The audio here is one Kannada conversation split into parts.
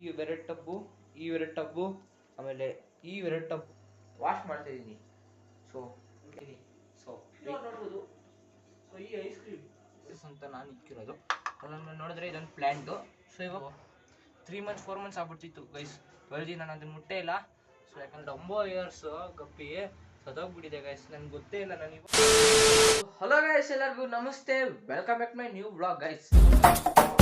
ಈ ವೆರೈಟ್ ಟಬ್ಬು ಈ ವೆರೈಟ್ ಟಬ್ಬು ಆಮೇಲೆ ಈ ವೆರೈಟ್ ಟಬ್ ವಾಶ್ ಮಾಡ್ತಾ ಇದ್ದೀನಿ. ಸೊ ಸೊ ನೋಡ್ಬೋದು. ಸೊ ಈ ಐಸ್ ಕ್ರೀಮ್ ಅಂತ ನಾನು ಇಕ್ಕಿರೋದು. ಅದನ್ನು ನೋಡಿದ್ರೆ ಇದೊಂದು ಪ್ಲ್ಯಾಂಟು ಸೊ ಇವಾಗ ತ್ರೀ ಮಂತ್ಸ್ ಫೋರ್ ಮಂತ್ಸ್ ಆಗ್ಬಿಡ್ತಿತ್ತು ಗೈಸ್ ಬೆಳೆದಿ ನಾನು ಅದನ್ನು ಮುಟ್ಟೇ ಇಲ್ಲ. ಸೊ ಯಾಕಂದ್ರೆ ಒಂಬೋ ಇಯರ್ಸ್ ಗಪ್ಪಿ ಸದೋಗ್ಬಿಟ್ಟಿದೆ ಗೈಸ್ ನನ್ಗೆ ಗೊತ್ತೇ ಇಲ್ಲ ನನಗೆ ಹಲೋ ಗೈಸ್ ಎಲ್ಲರಿಗೂ ನಮಸ್ತೆ. Welcome back my new blog guys guys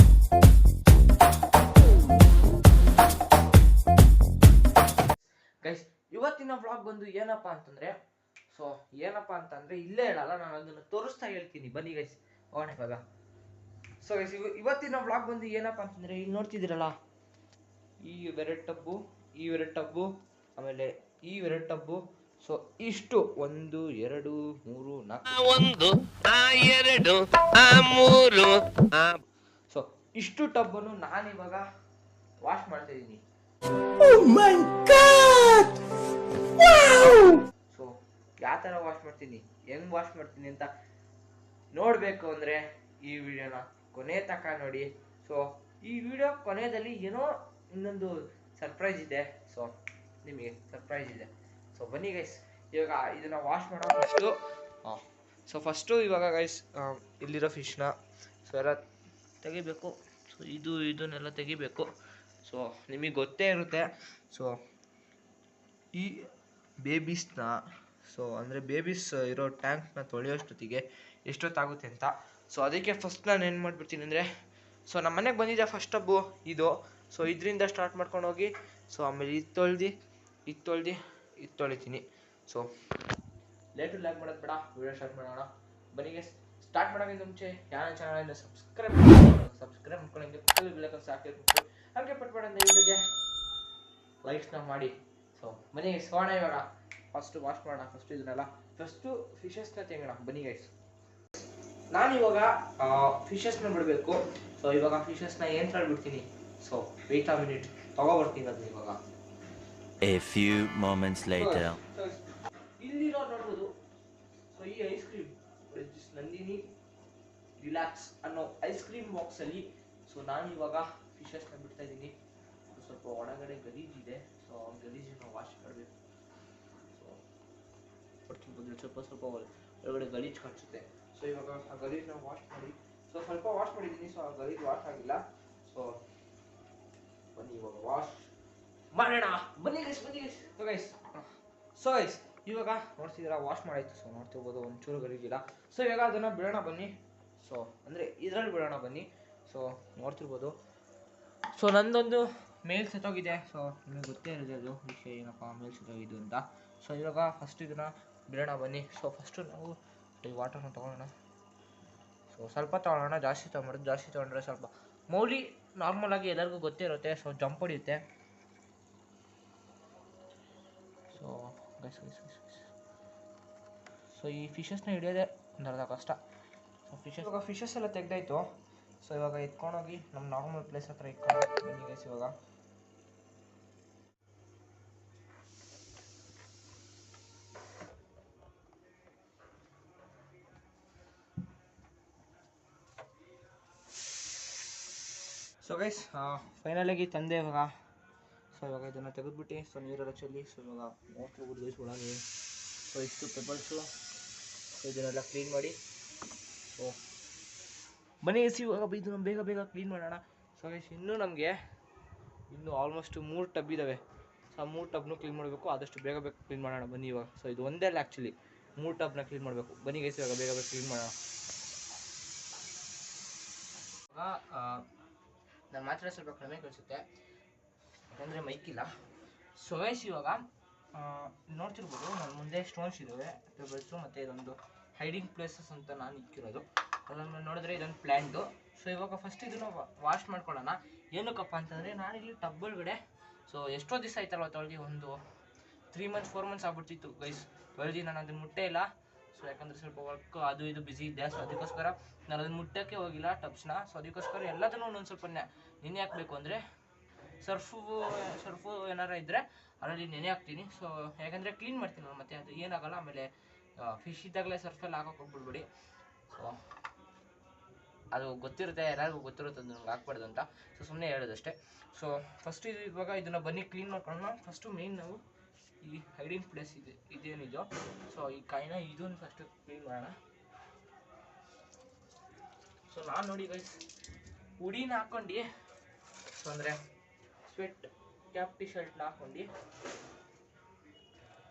ಇವತ್ತಿನ ವ್ಲಾಗ್ ಬಂದು ಏನಪ್ಪ ಅಂತಂದ್ರೆ ಸೊ ಏನಪ್ಪ ಅಂತಂದ್ರೆ ಇಲ್ಲೇ ಹೇಳಲ್ಲ ನಾನು ಅದನ್ನ ತೋರಿಸ್ತಾ ಹೇಳ್ತೀನಿ. ಬನ್ನಿ ಗೈಸ್ ಹೋಗೋಣ ಇವಾಗ. ಸೊ ಗೈಸ್ ಇವತ್ತಿನ ವ್ಲಾಗ್ ಬಂದು ಏನಪ್ಪ ಅಂತಂದ್ರೆ ಇಲ್ಲಿ ನೋಡ್ತಿದ್ದೀರಲ್ಲ ಈ ವೆರಡ್ ಟಬ್ಬು ಈ ವೆರಡ್ ಟಬ್ಬು ಆಮೇಲೆ ಈ ವೆರಡ್ ಟಬ್ಬು. ಸೊ ಇಷ್ಟು ಒಂದು ಎರಡು ಮೂರು ನಾಲ್ಕು. ಒಂದು ಆ ಎರಡು ಮೂರು ಸೊ ಇಷ್ಟು ಟಬ್ಬನ್ನು ನಾನಿವಾಗ ಇವಾಗ ವಾಶ್ ಮಾಡ್ತಾ ಇದ್ದೀನಿ. ಸೊ ಯಾವ ಥರ ವಾಶ್ ಮಾಡ್ತೀನಿ? ಹೆಂಗ್ ವಾಶ್ ಮಾಡ್ತೀನಿ ಅಂತ ನೋಡಬೇಕು ಅಂದರೆ ಈ ವಿಡಿಯೋನ ಕೊನೆ ತನಕ ನೋಡಿ. ಸೊ ಈ ವಿಡಿಯೋ ಕೊನೆಯಲ್ಲಿ ಏನೋ ಇನ್ನೊಂದು ಸರ್ಪ್ರೈಸ್ ಇದೆ. ಸೊ ನಿಮಗೆ ಸರ್ಪ್ರೈಸ್ ಇದೆ. ಸೊ ಬನ್ನಿ ಗೈಸ್ ಇವಾಗ ಇದನ್ನ ವಾಶ್ ಮಾಡೋ ಫಸ್ಟು ಸೊ ಫಸ್ಟು ಇವಾಗ ಗೈಸ್ ಇಲ್ಲಿರೋ ಫಿಶ್ನ ಸೊ ಎಲ್ಲ ತೆಗಿಬೇಕು. ಸೊ ಇದು, ಇದನ್ನೆಲ್ಲ ತೆಗಿಬೇಕು. ಸೊ ನಿಮಗೆ ಗೊತ್ತೇ ಇರುತ್ತೆ. ಸೊ ಈ ಬೇಬೀಸ್ನ ಸೊ ಅಂದರೆ ಬೇಬೀಸ್ ಇರೋ ಟ್ಯಾಂಕ್ನ ತೊಳೆಯೋಷ್ಟೊತ್ತಿಗೆ ಎಷ್ಟೊತ್ತಾಗುತ್ತೆ ಅಂತ. ಸೊ ಅದಕ್ಕೆ ಫಸ್ಟ್ ನಾನು ಏನು ಮಾಡಿಬಿಡ್ತೀನಿ ಅಂದರೆ ಸೊ ನಮ್ಮ ಮನೆಗೆ ಬಂದಿದ್ದೆ ಫಸ್ಟ್ ಹಬ್ಬು? ಇದು. ಸೊ ಇದರಿಂದ ಸ್ಟಾರ್ಟ್ ಮಾಡ್ಕೊಂಡು ಹೋಗಿ ಸೊ ಆಮೇಲೆ ಇದು ತೊಳ್ದು ಇದು ತೊಳ್ದು, ಇದು ತೊಳಿತೀನಿ. ಸೊ ಲೇಟು ಲ್ಯಾಕ್ ಮಾಡೋದು ಬೇಡ ವಿಡಿಯೋ ಸ್ಟಾರ್ಟ್ ಮಾಡೋಣ. ಬನ್ನಿಗೆ ಸ್ಟಾರ್ಟ್ ಮಾಡೋಕ್ಕಿಂತ ಮುಂಚೆ ಯಾವ ಚಾನಲ್ ಸಬ್ಸ್ಕ್ರೈಬ್ ಸಬ್ಸ್ಕ್ರೈಬ್ ಮಾಡ್ಕೊಂಡು ಹಂಗೆ ಪಕ್ಕದಲ್ಲಿ ಹಾಗೆ ಪಟ್ಬೇಡ ಇಲ್ಲಿಗೆ. ಲೈಕ್ಸ್ನ ಮಾಡಿ. ಸೊ ಮನೆಗೆ ಸೋಣ ಇವಾಗ. ಫಸ್ಟ್ ವಾಶ್ ಮಾಡೋಣ ಫಸ್ಟ್ ಇದನ್ನೆಲ್ಲ ಫಸ್ಟು ಫಿಶಸ್ನ ತೆಗೋಣ ಬನ್ನಿ ಗೈಸ್ ನಾನು ಇವಾಗ ಫಿಶಸ್ನ ಬಿಡಬೇಕು. ಸೊ ಇವಾಗ ಫಿಶಸ್ನ ಏನು ಬಿಡ್ತೀನಿ ಸೊ ವೆಯ್ಟ್ ಆ ಮಿನಿಟ್ ತಗೋಬರ್ತೀನಿ ಅದನ್ನ ಇವಾಗ. A few moments later. So, ಇಲ್ಲಿರೋ ನೋಡ್ಬೋದು. ಸೊ ಈ ಐಸ್ ಕ್ರೀಮ್ ನಂದಿನಿ ರಿಲ್ಯಾಕ್ಸ್ ಅನ್ನೋ ಐಸ್ ಕ್ರೀಮ್ ಬಾಕ್ಸಲ್ಲಿ ಸೊ ನಾನು ಫಿಶಸ್ನ ಬಿಡ್ತಾ ಇದ್ದೀನಿ ಸ್ವಲ್ಪ ಒಳಗಡೆ ಗಲೀಜಿದೆ ಸೊ ಗಲೀಜನ್ನು ವಾಶ್ ಮಾಡಬೇಕು. ಸೊ ಸ್ವಲ್ಪ ಸ್ವಲ್ಪ ಒಳ- ಒಳಗಡೆ ಗಲೀಜ್ ಕಾಣಿಸುತ್ತೆ. ಸೊ ಇವಾಗ ಆ ಗಲೀಜನ್ನ ವಾಶ್ ಮಾಡಿ ಸೊ ಸ್ವಲ್ಪ ವಾಶ್ ಮಾಡಿದ್ದೀನಿ. ಸೊ ಆ ಗಲೀಜ್ ವಾಶ್ ಆಗಿಲ್ಲ. ಸೊ ಬನ್ನಿ ಇವಾಗ ವಾಶ್ ಮಾಡೋಣ. ಬನ್ನಿ ಗೈಸ್ ಬನ್ನಿ ಗೈಸ್ ಗೈಸ್ ಸೊ ಗೈಸ್ ಇವಾಗ ನೋಡ್ತಿದ್ದೀರಾ ವಾಶ್ ಮಾಡಾಯ್ತು. ಸೊ ನೋಡ್ತಿರ್ಬೋದು ಒಂಚೂರು ಗಲೀಜಿಲ್ಲ ಸೊ ಇವಾಗ ಅದನ್ನು ಬಿಡೋಣ ಬನ್ನಿ. ಸೊ ಅಂದರೆ ಇದರಲ್ಲಿ ಬಿಡೋಣ ಬನ್ನಿ. ಸೊ ನೋಡ್ತಿರ್ಬೋದು. ಸೊ ನಂದೊಂದು ಮೇಲ್ ಸೆತ್ತೋಗಿದೆ ಸೊ ನಿಮಗೆ ಗೊತ್ತೇ ಇರೋದು ಅದು. ವಿಷಯ ಏನಪ್ಪ ಮೇಲ್ ಸೆತ್ತೋಗಿದ್ದು ಅಂತ. ಸೊ ಇವಾಗ ಫಸ್ಟ್ ಇದನ್ನು ಬಿಡೋಣ, ಬನ್ನಿ. ಸೊ ಫಸ್ಟು ನಾವು ಈ ವಾಟರ್ನ ತೊಗೊಳೋಣ ಸೊ ಸ್ವಲ್ಪ ತೊಗೊಳ್ಳೋಣ. ಜಾಸ್ತಿ ತೊಗೊಂಬಾರ್ದು. ಜಾಸ್ತಿ ತೊಗೊಂಡ್ರೆ ಸ್ವಲ್ಪ ಮೌಲಿ ನಾರ್ಮಲ್ ಆಗಿ ಎಲ್ಲರಿಗೂ ಗೊತ್ತೇ ಇರುತ್ತೆ. ಸೊ ಜಂಪ್ ಹೊಡಿಯುತ್ತೆ. ಸೊ ಸೊ ಈ ಫಿಶಸ್ನ ಹಿಡಿಯೋದೇ ಒಂದು ಅರ್ಧ ಕಷ್ಟ. ಸೊ ಫಿಶಸ್ ಇವಾಗ ಫಿಶಸ್ ಎಲ್ಲ ತೆಗ್ದಾಯ್ತು. ಸೊ ಇವಾಗ ಎತ್ಕೊಂಡೋಗಿ ನಮ್ಮ ನಾರ್ಮಲ್ ಪ್ಲೇಸ್ ಹತ್ರ ಇಟ್ಕೊಂಡು ಬನ್ನಿ ಗೈಸ್ ಇವಾಗ. ಸೊ ಗೈಸ್ ಫೈನಲಾಗಿ ತಂದೆ ಇವಾಗ. ಸೊ ಇವಾಗ ಇದನ್ನು ತೆಗೆದ್ಬಿಟ್ಟು ಸೊ ನೀರೆಲ್ಲ ಚೆಲ್ಲಿ ಸೊ ಇವಾಗ ಮೋಟ್ರ್ ಬಿಡ್ದು ಒಳಗೆ ಸೊ ಇಷ್ಟು ಪೆಪಲ್ಸು ಸೊ ಇದನ್ನೆಲ್ಲ ಕ್ಲೀನ್ ಮಾಡಿ ಸೊ ಬನ್ನಿ ಎಸಿ ಇವಾಗ ಇದನ್ನು ಬೇಗ ಬೇಗ ಕ್ಲೀನ್ ಮಾಡೋಣ. ಸೊ ಗೈಸ್ ಇನ್ನೂ ನಮಗೆ ಇನ್ನೂ ಆಲ್ಮೋಸ್ಟ್ ಮೂರು ಟಬ್ ಇದ್ದಾವೆ ಸೊ ಆ ಮೂರು ಟಬ್ನು ಕ್ಲೀನ್ ಮಾಡಬೇಕು. ಆದಷ್ಟು ಬೇಗ ಬೇಗ ಕ್ಲೀನ್ ಮಾಡೋಣ ಬನ್ನಿ ಇವಾಗ. ಸೊ ಇದು ಒಂದೇ ಅಲ್ಲ ಆ್ಯಕ್ಚುಲಿ ಮೂರು ಟಬ್ನ ಕ್ಲೀನ್ ಮಾಡಬೇಕು. ಬನ್ನಿ ಗೈಸ್ ಇವಾಗ ಬೇಗ ಬೇಗ ಕ್ಲೀನ್ ಮಾಡೋಣ. ನಾನು ಮಾತ್ರ ಸ್ವಲ್ಪ ಕಡಿಮೆ ಕಳಿಸುತ್ತೆ. ಯಾಕಂದರೆ ಮೈಕಿಲ್ಲ ಸೊ ಗೈಸ್ ಇವಾಗ ನೋಡ್ತಿರ್ಬೋದು ನನ್ನ ಮುಂದೆ ಸ್ಟೋನ್ಸ್ ಇದ್ದಾವೆ ಪೇಬಲ್ಸು ಮತ್ತು ಇದೊಂದು ಹೈಡಿಂಗ್ ಪ್ಲೇಸಸ್ ಅಂತ ನಾನು ಇಕ್ಕಿರೋದು. ಅದನ್ನು ನೋಡಿದ್ರೆ ಇದೊಂದು ಪ್ಲ್ಯಾಂಟು ಸೊ ಇವಾಗ ಫಸ್ಟ್ ಇದನ್ನು ವಾಶ್ ಮಾಡ್ಕೊಳ್ಳೋಣ. ಏನಕ್ಕಪ್ಪ ಅಂತಂದರೆ ನಾನಿಲ್ಲಿ ಟಬ್ ಒಳಗಡೆ ಸೊ ಎಷ್ಟೋ ದಿವಸ ಆಯ್ತಲ್ವ ತೊಳ್ದು ಒಂದು ತ್ರೀ ಮಂತ್ಸ್ ಫೋರ್ ಮಂತ್ಸ್ ಆಗ್ಬಿಡ್ತಿತ್ತು ಗೈಸ್ ತೊಳ್ದು ನಾನು ಅದನ್ನ ಮುಟ್ಟೇ ಇಲ್ಲ. ಸೊ ಯಾಕಂದರೆ ಸ್ವಲ್ಪ ವರ್ಕ್ ಅದು ಇದು ಬಿಸಿ ಇದೆ. ಸೊ ಅದಕ್ಕೋಸ್ಕರ ನಾನು ಅದನ್ನ ಮುಟ್ಟಕ್ಕೆ ಹೋಗಿಲ್ಲ ಟಬ್ಸ್ನ ಸೊ ಅದಕ್ಕೋಸ್ಕರ ಎಲ್ಲದನ್ನು ಒಂದೊಂದು ಸ್ವಲ್ಪ ನೆನೆ ಹಾಕಬೇಕು ಅಂದರೆ ಸರ್ಫು ಸರ್ಫು ಏನಾರ ಇದ್ದರೆ ಅದರಲ್ಲಿ ನೆನೆ ಹಾಕ್ತೀನಿ. ಸೊ ಯಾಕಂದರೆ ಕ್ಲೀನ್ ಮಾಡ್ತೀನಿ ಮತ್ತೆ ಅದು ಏನಾಗಲ್ಲ. ಆಮೇಲೆ ಫಿಶ್ ಇದ್ದಾಗಲೇ ಸರ್ಫೆಲ್ಲ ಹಾಕೋಕೆ ಹೋಗ್ಬಿಡ್ಬೇಡಿ. ಸೊ ಅದು ಗೊತ್ತಿರುತ್ತೆ ಯಾರಿಗೂ ಗೊತ್ತಿರುತ್ತೆ ಅದು ನಂಗೆ ಹಾಕ್ಬಾರ್ದು ಅಂತ. ಸೊ ಸುಮ್ಮನೆ ಹೇಳೋದಷ್ಟೇ. ಸೊ ಫಸ್ಟ್ ಇದು ಇವಾಗ ಇದನ್ನು ಬನ್ನಿ ಕ್ಲೀನ್ ಮಾಡ್ಕೊಳ್ಳೋಣ. ಫಸ್ಟು ಮೇಯ್ನ್ ನಾವು ಈ ಹೈಡಿಂಗ್ ಪ್ಲೇಸ್ ಇದೆ ಇದೇನಿದೆಯೋ ಸೊ ಈ ಕಾಯಿನ ಇದನ್ನು ಫಸ್ಟು ಕ್ಲೀನ್ ಮಾಡೋಣ. ಸೊ ನಾನು ನೋಡಿ ಗೈಸ್ ಹುಡಿನ ಹಾಕ್ಕೊಂಡು ಸೊ ಅಂದರೆ ಸ್ವೆಟ್ ಕ್ಯಾಪ್ ಟಿ ಶರ್ಟ್ನ ಹಾಕ್ಕೊಂಡು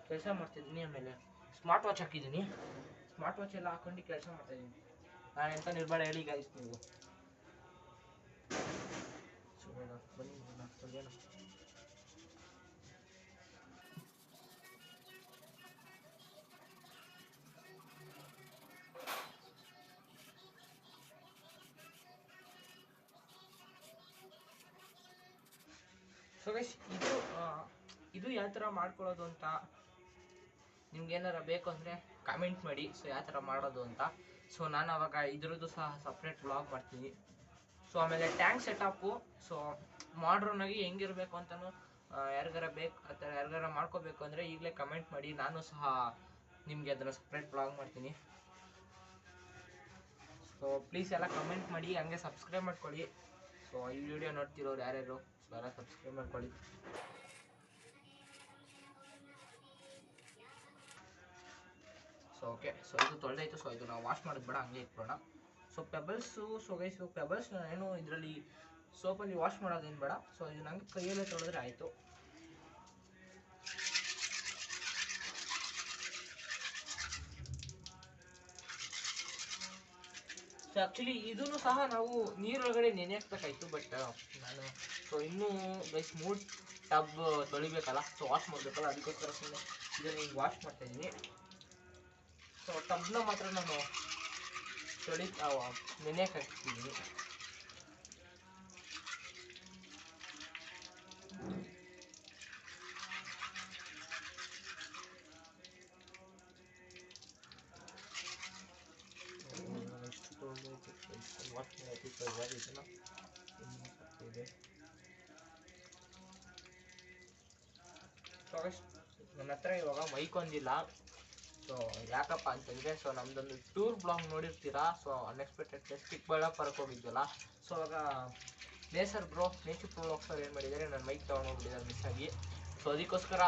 ಕೆಲಸ ಮಾಡ್ತಿದ್ದೀನಿ ಆಮೇಲೆ. ಸ್ಮಾರ್ಟ್ ವಾಚ್ ಹಾಕಿದ್ದೀನಿ. ಸ್ಮಾರ್ಟ್ ವಾಚ್ ಎಲ್ಲ ಹಾಕೊಂಡು ಕೆಲಸ ಮಾಡ್ತಾಯಿದ್ದೀನಿ ನಾನು ಎಂತ ನಿರ್ಮಾಣ ಹೇಳಿ ಗಾಯ್ಸ್ ನೀವು. ಸೊ ಇದು ಇದು ಯಾವ ಥರ ಮಾಡ್ಕೊಳ್ಳೋದು ಅಂತ ನಿಮ್ಗೆ ಏನಾರ ಬೇಕು ಅಂದರೆ? ಕಮೆಂಟ್ ಮಾಡಿ ಸೊ ಯಾವ ಥರ ಮಾಡೋದು ಅಂತ. ಸೊ ನಾನು ಅವಾಗ ಇದ್ರದ್ದು ಸಹ ಸಪ್ರೇಟ್ ಬ್ಲಾಗ್ ಮಾಡ್ತೀನಿ. ಸೊ ಆಮೇಲೆ ಟ್ಯಾಂಕ್ ಸೆಟಪ್ಪು ಸೊ ಮಾಡ್ರನ್ ಆಗಿ ಹೆಂಗಿರ್ಬೇಕು ಅಂತಲೂ ಯಾರಿಗಾರ ಬೇಕು, ಆ ಥರ ಯಾರಿಗಾರ ಮಾಡ್ಕೋಬೇಕು ಅಂದರೆ ಈಗಲೇ ಕಮೆಂಟ್ ಮಾಡಿ, ನಾನು ಸಹ ನಿಮಗೆ ಅದನ್ನು ಸಪ್ರೇಟ್ ಬ್ಲಾಗ್ ಮಾಡ್ತೀನಿ. ಸೊ ಪ್ಲೀಸ್ ಎಲ್ಲ ಕಮೆಂಟ್ ಮಾಡಿ, ಹಂಗೆ ಸಬ್ಸ್ಕ್ರೈಬ್ ಮಾಡ್ಕೊಳ್ಳಿ. ಸೊ ಈ ವಿಡಿಯೋ ನೋಡ್ತಿರೋರು ಯಾರ್ಯಾರು ಸೊ ಎಲ್ಲ ಸಬ್ಸ್ಕ್ರೈಬ್ ಮಾಡ್ಕೊಳ್ಳಿ. ಸೊ ಓಕೆ ಸೊ ಇದು ತೊಳೆದೈತು. ಸೊ ಇದು ನಾವು ವಾಶ್ ಮಾಡೋದು ಬೇಡ. ಹಂಗೆ ಇಟ್ಬಿಡೋಣ so pebbles so guys pebbles ಏನು ಇದರಲ್ಲಿ ಸೋಪಲ್ಲಿ ವಾಶ್ ಮಾಡೋದೇನು ಬೇಡ. ಸೊ ಇದು ನಂಗೆ ಕೈಯಲ್ಲೇ ತೊಳೆದ್ರೆ ಆಯಿತು. ಸೊ ಆ್ಯಕ್ಚುಲಿ ಇದನ್ನು ಸಹ ನಾವು ನೀರೊಳಗಡೆ ನೆನೆ ಹಾಕ್ಬೇಕಾಯ್ತು ಬಟ್ ನಾನು ಸೊ ಇನ್ನೂ ಗೈಸ್ ಮೂಡ್ ಟಬ್ ತೊಳಿಬೇಕಲ್ಲ. ಸೊ ವಾಶ್ ಮಾಡಬೇಕಲ್ಲ. ಅದಕ್ಕೋಸ್ಕರ ಸುಮ್ಮನೆ ಇದನ್ನು ಈಗ ವಾಶ್ ಮಾಡ್ತಾಯಿದ್ದೀನಿ ಸೊ ಟಬ್ನ ಮಾತ್ರ ನಾನು ತೊಳಿ ನೆನೆ ಹಾಕ್ತಿದ್ದೀನಿ ಎಷ್ಟು ತೊಳ್ದೈತೆ ವಾಶ್ ಮಾಡೈತಿ ಸೊ ಇವಾಗ ಇದನ್ನು ಇನ್ನು ಸ್ವಲ್ಪ ಇದೆ ಸೊ ನನ್ನ ಹತ್ರ ಇವಾಗ ಮೈಕ್ ಒಂದಿಲ್ಲ. ಸೊ ಯಾಕಪ್ಪ ಅಂತಂದರೆ ಸೊ ನಮ್ದೊಂದು ಟೂರ್ ಬ್ಲಾಗ್ ನೋಡಿರ್ತೀರಾ? ಸೊ ಅನ್ಎಕ್ಸ್ಪೆಕ್ಟೆಡ್ ಪ್ಲೇಸ್ ಚಿಕ್ಕಬಳ್ಳಾಪುರಕ್ಕೆ ಹೋಗಿದ್ವಲ್ಲ? ಸೊ ಅವಾಗ nature bro nature pro vlog sir ಏನು ಮಾಡಿದ್ದಾರೆ ನಾನು ಮೈಕ್ ತೊಗೊಂಡೋಗ್ಬಿಟ್ಟಿದ್ದಾರೆ ಮಿಸ್ ಆಗಿ. ಸೊ ಅದಕ್ಕೋಸ್ಕರ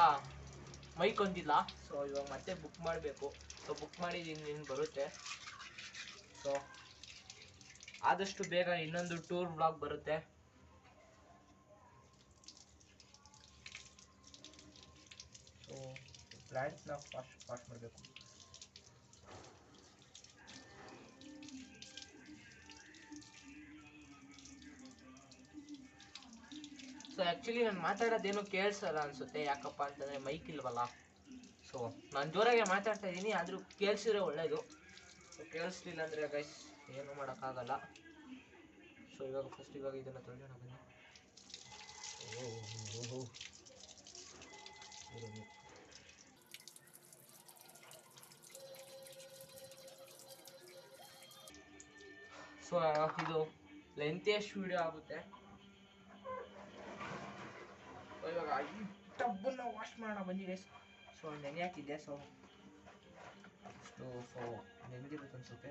ಮೈಕ್ ಹೊಂದಿಲ್ಲ ಸೊ ಇವಾಗ ಮತ್ತೆ ಬುಕ್ ಮಾಡಬೇಕು. ಸೊ ಬುಕ್ ಮಾಡಿದ್ದೀನಿ ಇನ್ನು ಬರುತ್ತೆ. ಸೊ ಆದಷ್ಟು ಬೇಗ ಇನ್ನೊಂದು ಟೂರ್ ಬ್ಲಾಗ್ ಬರುತ್ತೆ ಸೊ ಪ್ಲ್ಯಾಂಟ್ಸ್ನ ಫಾಸ್ಟ್ ಫಾಸ್ಟ್ ಮಾಡಬೇಕು ಸೊ ಆ್ಯಕ್ಚುಲಿ ನಾನು ಮಾತಾಡೋದೇನು ಕೇಳಿಸಲ್ಲ ಅನಿಸುತ್ತೆ ಯಾಕಪ್ಪ ಅಂತಂದರೆ ಮೈಕ್ ಇಲ್ವಲ್ಲ ಸೊ ನಾನು ಜೋರಾಗೆ ಮಾತಾಡ್ತಾ ಇದ್ದೀನಿ ಆದರೂ ಕೇಳಿಸಿದ್ರೆ ಒಳ್ಳೆಯದು ಸೊ ಕೇಳಿಸ್ಲಿಲ್ಲ ಅಂದರೆ ಗೈಸ್ ಏನೂ ಮಾಡೋಕ್ಕಾಗಲ್ಲ ಸೊ ಇವಾಗ ಫಸ್ಟ್ ಇವಾಗ ಇದನ್ನು ತೊಳೆಯೋಣ ಬನ್ನಿ ಓಹೋ ಸೊ ಇದು ಲೆಂತಿಯಷ್ಟು ವಿಡಿಯೋ ಆಗುತ್ತೆ So, ಇವಾಗ ಈ ಟಬ್ಬನ್ನು ವಾಶ್ ಮಾಡೋಣ ಬನ್ನಿ ಗೈಸ್ ಸೊ ನೆನೆ ಹಾಕಿದ್ದೆ ಸೊ ಅಷ್ಟು ಸೊ ನೆನೆದಿರುತ್ತೆ ಅನ್ಸುತ್ತೆ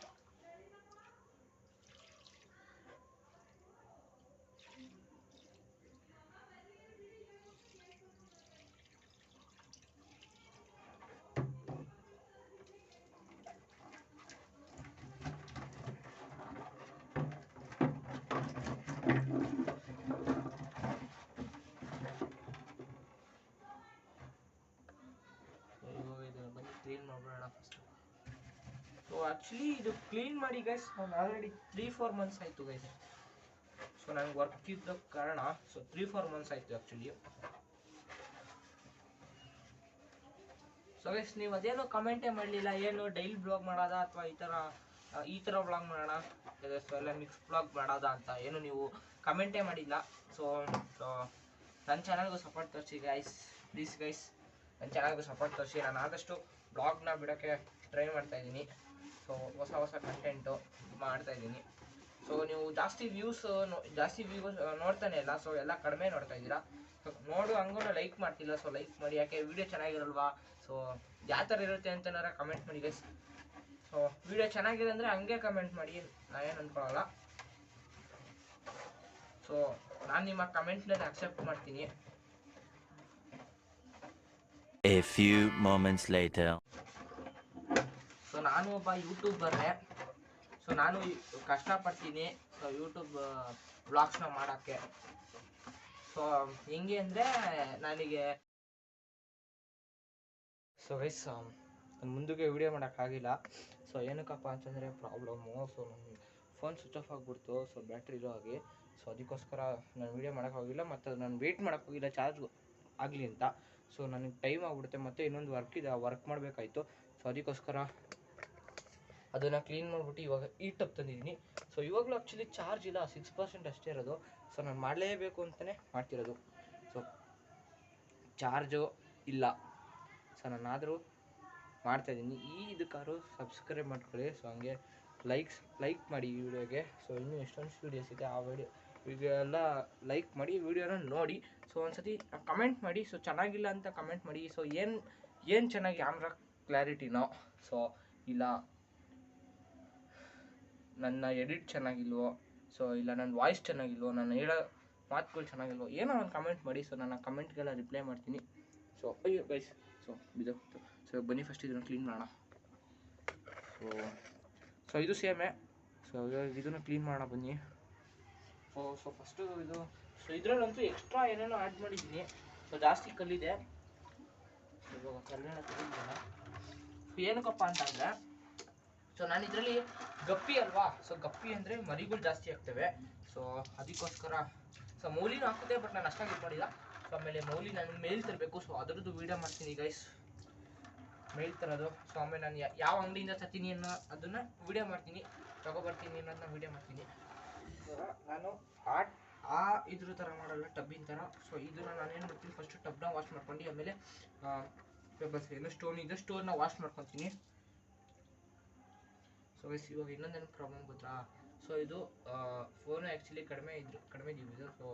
ಫಸ್ಟ್ ಆ್ಯಕ್ಚುಲಿ ಇದು ಕ್ಲೀನ್ ಮಾಡಿ ಗೈಸ್ ನಾನು ಆಲ್ರೆಡಿ ತ್ರೀ ಫೋರ್ ಮಂತ್ಸ್ ಆಯಿತು ಗೈಸ್ ಸೊ ನನಗೆ ವರ್ಕ್ ಇದ್ದ ಕಾರಣ ಸೊ ತ್ರೀ ಫೋರ್ ಮಂತ್ಸ್ ಆಯಿತು ಆ್ಯಕ್ಚುಲಿ ಸೊ ಗೈಸ್ ನೀವು ಅದೇನೋ ಕಮೆಂಟೇ ಮಾಡಲಿಲ್ಲ. ಏನು ಡೈಲಿ ಬ್ಲಾಗ್ ಮಾಡೋದ ಅಥವಾ ಈ ಥರ ಈ ಥರ ಬ್ಲಾಗ್ ಮಾಡೋಣ? ಸೊ ಎಲ್ಲ ಮಿಕ್ಸ್ ಬ್ಲಾಗ್ ಮಾಡೋದ ಅಂತ ಏನು ನೀವು ಕಮೆಂಟೇ ಮಾಡಿಲ್ಲ. ಸೊ ಸೊ ನನ್ನ ಚಾನಲ್ಗೂ ಸಪೋರ್ಟ್ ತೋರಿಸಿ ಗೈಸ್ ಪ್ಲೀಸ್ ಗೈಸ್ ನನ್ನ ಚೆನ್ನಾಗಿ ಸಪೋರ್ಟ್ ತೋರಿಸಿ. ನಾನು ಆದಷ್ಟು ಬ್ಲಾಗ್ನ ಬಿಡೋಕ್ಕೆ ಟ್ರೈ ಮಾಡ್ತಾ ಇದ್ದೀನಿ. ಸೊ ಹೊಸ ಹೊಸ ಕಂಟೆಂಟು ಮಾಡ್ತಾ ಇದ್ದೀನಿ. ಸೊ ನೀವು ಜಾಸ್ತಿ ವ್ಯೂಸ್ ಜಾಸ್ತಿ ವ್ಯೂಸ್ ನೋಡ್ತಾನೆ ಇಲ್ಲ. ಸೊ ಎಲ್ಲ ಕಡಿಮೆ ನೋಡ್ತಾ ಇದ್ದೀರಾ. ಸೊ ನೋಡು ಹಂಗೂ ಲೈಕ್ ಮಾಡ್ತಿಲ್ಲ. ಸೊ ಲೈಕ್ ಮಾಡಿ. ಯಾಕೆ ವಿಡಿಯೋ ಚೆನ್ನಾಗಿರಲ್ವಾ? ಸೊ ಯಾವ ಥರ ಇರುತ್ತೆ ಅಂತನಾರ ಕಮೆಂಟ್ ಮಾಡಿ ಗೈಸ್ ಸೊ ವಿಡಿಯೋ ಚೆನ್ನಾಗಿದೆ ಅಂದರೆ ಹಂಗೆ ಕಮೆಂಟ್ ಮಾಡಿ. ನಾನೇನು ಅಂದ್ಕೊಳ್ಳಲ್ಲ ಸೊ ನಾನು ನಿಮ್ಮ ಕಮೆಂಟ್ನ ಅಕ್ಸೆಪ್ಟ್ ಮಾಡ್ತೀನಿ. A few moments later. So ನಾನು ಒಬ್ಬ ಯೂಟ್ಯೂಬರ್ರೆ ಸೊ ನಾನು ಕಷ್ಟಪಡ್ತೀನಿ. ಸೊ ಯೂಟ್ಯೂಬ್ ಬ್ಲಾಗ್ಸ್ನ ಮಾಡೋಕ್ಕೆ. ಸೊ ಹೆಂಗೆ ಅಂದರೆ ನನಗೆ ಸೊ ಗೈಸ್ ನಾನು ಮುಂದಕ್ಕೆ ವಿಡಿಯೋ ಮಾಡೋಕ್ಕಾಗಿಲ್ಲ ಸೊ ಏನಕ್ಕಪ್ಪ ಅಂತಂದರೆ ಪ್ರಾಬ್ಲಮ್ಮು ಸೊ ನನ್ನ ಫೋನ್ ಸ್ವಿಚ್ ಆಫ್ ಆಗಿಬಿಡ್ತು. ಸೊ ಬ್ಯಾಟ್ರಿ ಇರೋ ಹಾಗೆ ಸೊ ಅದಕ್ಕೋಸ್ಕರ ನಾನು ವಿಡಿಯೋ ಮಾಡೋಕ್ಕಾಗಿಲ್ಲ ಮತ್ತು ನಾನು ವೆಯ್ಟ್ ಮಾಡೋಕ್ಕೋಗಿಲ್ಲ ಚಾರ್ಜ್ ಆಗಲಿ ಅಂತ. ಸೊ ನನಗೆ ಟೈಮ್ ಆಗಿಬಿಡುತ್ತೆ, ಮತ್ತು ಇನ್ನೊಂದು ವರ್ಕ್ ಇದೆ, ಆ ವರ್ಕ್ ಮಾಡಬೇಕಾಯ್ತು. ಸೊ ಅದಕ್ಕೋಸ್ಕರ ಅದನ್ನು ಕ್ಲೀನ್ ಮಾಡಿಬಿಟ್ಟು ಇವಾಗ ಈ ಟಪ್ ತಂದಿದ್ದೀನಿ. ಸೊ ಇವಾಗಲೂ ಆ್ಯಕ್ಚುಲಿ ಚಾರ್ಜ್ ಇಲ್ಲ ಸಿಕ್ಸ್ ಪರ್ಸೆಂಟ್ ಅಷ್ಟೇ ಇರೋದು. ಸೊ ನಾನು ಮಾಡಲೇಬೇಕು ಅಂತಲೇ ಮಾಡ್ತಿರೋದು. ಸೊ ಚಾರ್ಜು ಇಲ್ಲ. ಸೊ ನಾನಾದರೂ ಮಾಡ್ತಾಯಿದ್ದೀನಿ ಈ ಇದಕ್ಕಾದ್ರು ಸಬ್ಸ್ಕ್ರೈಬ್ ಮಾಡ್ಕೊಳ್ಳಿ. ಸೊ ಹಂಗೆ ಲೈಕ್ಸ್ ಲೈಕ್ ಮಾಡಿ ಈ ವಿಡಿಯೋಗೆ ಸೊ ಇನ್ನೂ ಎಷ್ಟೊಂದು ವೀಡಿಯೋಸ್ ಇದೆ, ಆ ವಿಡಿಯೋ ಎಲ್ಲ ಲೈಕ್ ಮಾಡಿ, ವಿಡಿಯೋನ ನೋಡಿ. ಸೊ ಒಂದ್ಸತಿ ಕಮೆಂಟ್ ಮಾಡಿ. ಸೊ ಚೆನ್ನಾಗಿಲ್ಲ ಅಂತ ಕಮೆಂಟ್ ಮಾಡಿ. ಸೊ ಏನು ಏನು ಚೆನ್ನಾಗಿ ಕ್ಯಾಮ್ರಾ ಕ್ಲಾರಿಟಿನೋ ಸೊ ಇಲ್ಲ. ನನ್ನ ಎಡಿಟ್ ಚೆನ್ನಾಗಿಲ್ವೋ? ಸೊ ಇಲ್ಲ, ನನ್ನ ವಾಯ್ಸ್ ಚೆನ್ನಾಗಿಲ್ವೋ? ನಾನು ಹೇಳೋ ಮಾತುಗಳು ಚೆನ್ನಾಗಿಲ್ವೋ? ಏನೋ ಒಂದು ಕಮೆಂಟ್ ಮಾಡಿ. ಸೊ ನಾನು ಕಮೆಂಟ್ಗೆಲ್ಲ ರಿಪ್ಲೈ ಮಾಡ್ತೀನಿ. ಸೊ ಅಯ್ಯೋ ಗೈಸ್ ಸೊ ಇದು. ಸೊ ಬನ್ನಿ ಫಸ್ಟ್ ಇದನ್ನು ಕ್ಲೀನ್ ಮಾಡೋಣ. ಸೊ ಸೊ ಇದು ಸೇಮೇ ಸೊ ಇದನ್ನು ಕ್ಲೀನ್ ಮಾಡೋಣ ಬನ್ನಿ. ಸೊ ಸೊ ಫಸ್ಟು ಇದು ಸೊ ಇದರಲ್ಲಂತೂ ಎಕ್ಸ್ಟ್ರಾ ಏನೇನೋ ಆ್ಯಡ್ ಮಾಡಿದ್ದೀನಿ. ಸೊ ಜಾಸ್ತಿ ಕಲ್ಲಿದೆ. ಇವಾಗ ಕಲ್ಲಿನ ಸೊ ಏನಕ್ಕಪ್ಪ ಅಂತಂದರೆ ಸೊ ನಾನು ಇದರಲ್ಲಿ ಗಪ್ಪಿ ಅಲ್ವಾ? ಸೊ ಗಪ್ಪಿ ಅಂದರೆ ಮರಿಗಳು ಜಾಸ್ತಿ ಆಗ್ತವೆ. ಸೊ ಅದಕ್ಕೋಸ್ಕರ ಸೊ ಮೌಲಿನೂ ಹಾಕುತ್ತೆ ಬಟ್ ನಾನು ಅಷ್ಟಾಗಿ ಇದು ಮಾಡಿಲ್ಲ. ಸೊ ಆಮೇಲೆ ಮೌಲಿ ನಾನು ಮೇಲ್ ತರಬೇಕು. ಸೊ ಅದರದ್ದು ವೀಡಿಯೋ ಮಾಡ್ತೀನಿ ಗೈಸ್ ಮೇಲ್ ತರೋದು. ಸೊ ಆಮೇಲೆ ನಾನು ಯಾವ ಅಂಗಡಿಯಿಂದ ತರ್ತೀನಿ ಅನ್ನೋ ಅದನ್ನು ವೀಡಿಯೋ ಮಾಡ್ತೀನಿ. ತಗೊಬರ್ತೀನಿ ಅನ್ನೋದನ್ನ ವೀಡಿಯೋ ಮಾಡ್ತೀನಿ. ನಾನು ಆ ಇದ್ರ ಥರ ಮಾಡಲ್ಲ, ಟಬ್ಬಿನ ಥರ ಸೊ ಇದನ್ನ ನಾನು ಏನು ಮಾಡ್ತೀನಿ ಫಸ್ಟ್ ಟಬ್ನ ವಾಶ್ ಮಾಡ್ಕೊಂಡು, ಆಮೇಲೆ ಬಸ್ ಏನು ಸ್ಟೋನ್ ಇದೆ ಸ್ಟೋನ್ನ ವಾಶ್ ಮಾಡ್ಕೊತೀನಿ. ಸೊ ಗೈಸ್ ಇವಾಗ ಇನ್ನೊಂದೇನು ಪ್ರಾಬ್ಲಮ್ ಗೊತ್ತಾ? ಸೊ ಇದು ಫೋನು ಆ್ಯಕ್ಚುಲಿ ಕಡಿಮೆ ಇದ್ರು, ಕಡಿಮೆ ಇದು. ಸೊ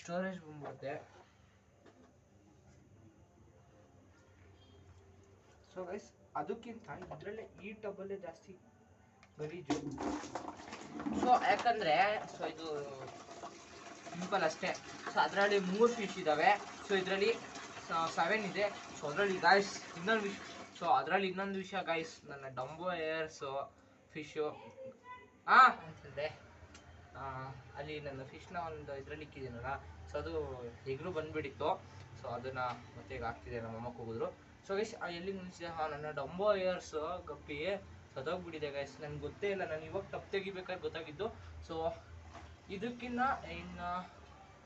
ಸ್ಟೋರೇಜ್ ಬಂದ್ಬಿಡುತ್ತೆ ಸೊ ಗೈಸ್ ಅದಕ್ಕಿಂತ ಇದರಲ್ಲೇ ಈ ಟಬ್ಬಲ್ಲೇ ಜಾಸ್ತಿ ಗಲೀಜು ಸೊ ಯಾಕಂದರೆ ಸೊ ಇದು ಸಿಂಪಲ್ ಅಷ್ಟೇ. ಸೊ ಅದರಲ್ಲಿ ಮೂರು ಫಿಶ್ ಇದ್ದಾವೆ ಸೊ ಇದರಲ್ಲಿ ಸೆವೆನ್ ಇದೆ. ಸೊ ಅದರಲ್ಲಿ ಗಾಯ್ಸ್ ಇನ್ನೊಂದು ವಿಷ ಸೊ ಅದರಲ್ಲಿ ಇನ್ನೊಂದು ವಿಷಯ ಗಾಯ್ಸ್ ನನ್ನ ಡಂಬೋ ಏರ್ಸು ಫಿಶು ಹಾಂ ಅಂತಂದೆ ಆ, ಅಲ್ಲಿ ನನ್ನ ಫಿಶ್ನ ಒಂದು ಇದರಲ್ಲಿ ಇಕ್ಕಿದ್ದೀನಲ್ಲ ಸೊ ಅದು ಹೆಗರು ಬಂದುಬಿಟ್ಟಿತ್ತು. ಸೊ ಅದನ್ನು ಮತ್ತೆ ಈಗ ಹಾಕ್ತಿದೆ ನಮ್ಮ ಅಮ್ಮ ಕೂಗಿದ್ರು ಸೊ ಗೈಸ್ ಎಲ್ಲಿ ನಿಲ್ಸಿದೆ ಹಾಂ ನನ್ನ ಡಂಬೋ ಏರ್ಸ್ ಗಪ್ಪಿ. ಸದೋಗ್ಬಿಟ್ಟಿದೆ ಗೈಸ್ ನನಗೆ ಗೊತ್ತೇ ಇಲ್ಲ. ನಾನು ಇವಾಗ ಟಪ್ ತೆಗಿಬೇಕಾದ್ರೆ ಗೊತ್ತಾಗಿದ್ದು. ಸೊ ಇದಕ್ಕಿಂತ ಇನ್ನು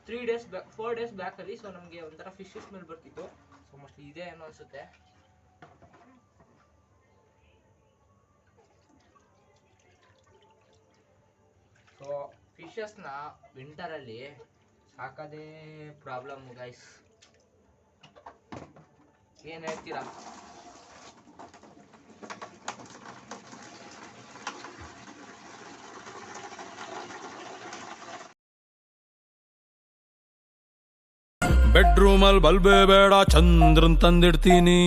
three days back four days ಬ್ಯಾಕಲ್ಲಿ so ನಮಗೆ ಒಂಥರ ಫಿಶ್ ಸ್ಮೆಲ್ ಬರ್ತಿತ್ತು. ಸೊ ಮೋಸ್ಟ್ಲಿ ಇದೇ ಏನೋ ಅನಿಸುತ್ತೆ. ಸೊ ಫಿಶಸ್ನ ವಿಂಟರಲ್ಲಿ ಸಾಕೋದೇ ಪ್ರಾಬ್ಲಮ್ ಗೈಸ್ ಏನು ಹೇಳ್ತೀರಾ? ಬೆಡ್ರೂಮಲ್ ಬಲ್ಬೇ ಬೇಡ ಚಂದ್ರನ್ ತಂದಿಡ್ತೀನಿ.